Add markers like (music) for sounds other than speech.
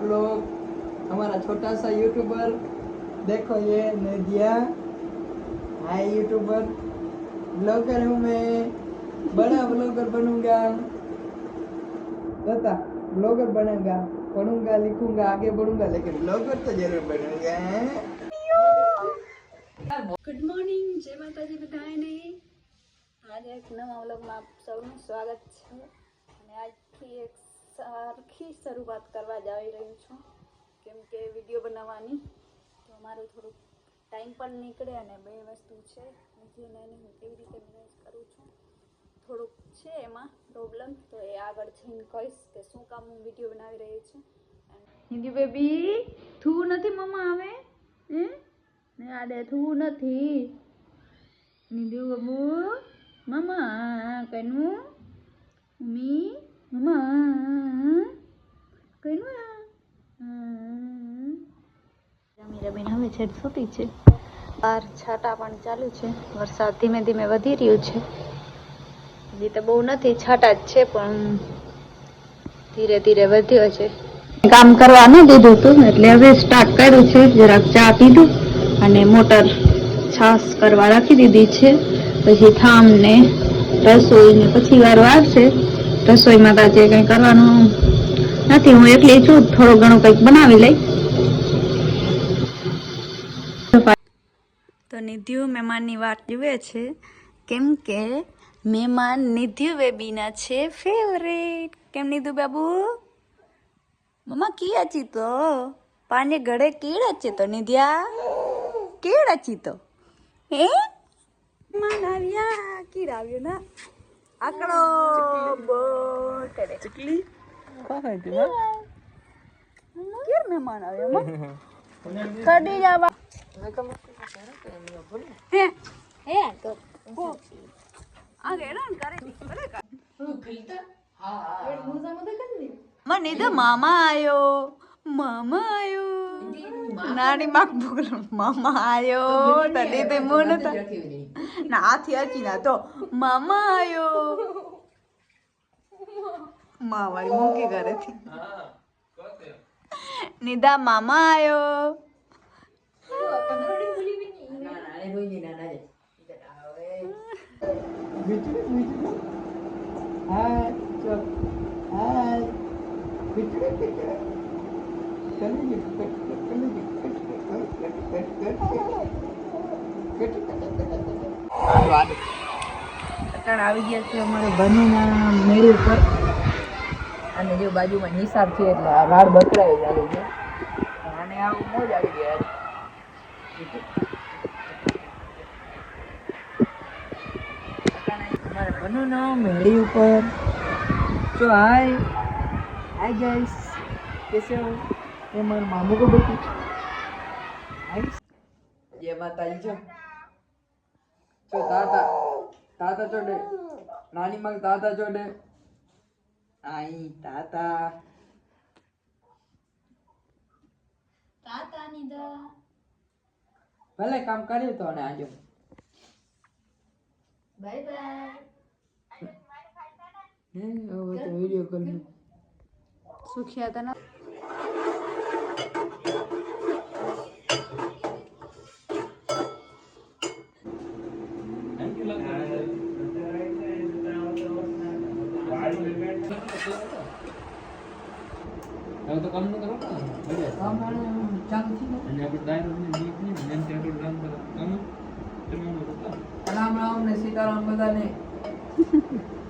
Blog हमारा छोटा सा यूट्यूबर देखो ये नदिया हाय यूट्यूबर ब्लॉगर हूँ मैं बड़ा ब्लॉगर बनूंगा बता ब्लॉगर बनेगा पढ़ूंगा लिखूंगा आगे बढ़ूंगा लेकिन ब्लॉगर तो जरूर बनूंगा ગુડ મોર્નિંગ જય માતાજી બધાને આજે એક નવા વ્લોગમાં આપ સૌનું સ્વાગત છે અને આજથી એક સરખી શરૂઆત કરવા જઈ રહી છું. કેમ કે વીડિયો બનાવવાની, તો મારું થોડુંક ટાઈમ પણ નીકળે અને બે વસ્તુ છે બીજી એને હું કેવી રીતે મેનેજ કરું છું. થોડુંક છે એમાં પ્રોબ્લેમ તો એ આગળ જઈને કહીશ કે શું કામ હું વીડિયો બનાવી રહી છું. હિન્દી બેબી થવું નથી મમ્મા આવે? હે આડે થવું નથી. નિધુ બબુ મમ્મા કનું, મમ્મી મમ્મા બહાર છાટા પણ ચાલુ છે. વરસાદ ધીમે ધીમે વધી રહ્યું છે. હજી તો બહુ નથી, છાટા જ છે, પણ ધીરે ધીરે વધ્યો છે. કામ કરવા ન દીધું હતું એટલે હવે સ્ટાર્ટ કર્યું છે. જરાક ચા પીધું અને મોટર છાસ કરવા રાખી દીધી છે. પછી થામ ને રસોઈ ને પછી વાર આવશે. રસોઈમાં તાજે કંઈ કરવાનું નથી હું એકલી છું થોડું ઘણું કંઈક બનાવી લઈ. તો નિધ્યુ મહેમાનની વાત જુએ છે કેમ કે મહેમાન નિધ્યુ બેબીના છે ફેવરેટ કેમ નિધુ બાબુ? મમ્મા કી અચી તો? પાને ઘડે કેળ અચે તો નિધ્યા? કેળ અચી તો? હે? મન આવ્યા કીડ આવ્યો ના. આકડો બોટડે ચકલી? કોમેડી માં કેર મહેમાન આવે એમાં? કડી જાવા હે? હે તો આ ગેરાન કરે ગઈ તો હા હું જામો તો કરી મને તો મામા આયો મામા આયો. નાની માક ભૂગલ મામા આયો તને તે મોન ના હાથી અચી તો મામા માવાળી મૂકી ઘરેથી નિધા મામા આવ્યો આવી ગયા છે અમારે બનીના મેલ ઉપર અને જો બાજુમાં નિસાર છે એટલે આ રાડ બકરાય ચાલુ છે અને આવું મોજ આવી ગયા અમારે બનુના મેળી ઉપર तो हाय हाय गाइस कैसे हो ये हमारे मामू को बेटी हाय ये माताजी जो जो ताता ताता चोडे नानी मग ताता चोडे અહીં તાતા તાતાની દ ભલે કામ કર્યું તો ને આજો. બાય બાય હે ઓ તો વિડિયો કોલ સુખ્યા તના? હવે તો કામ ન કરો ને કામ ચાલુ થી અને આપણે દાયરો ને નીક ને રામ કરો. કામ તમે સીતારામ બધાને (laughs)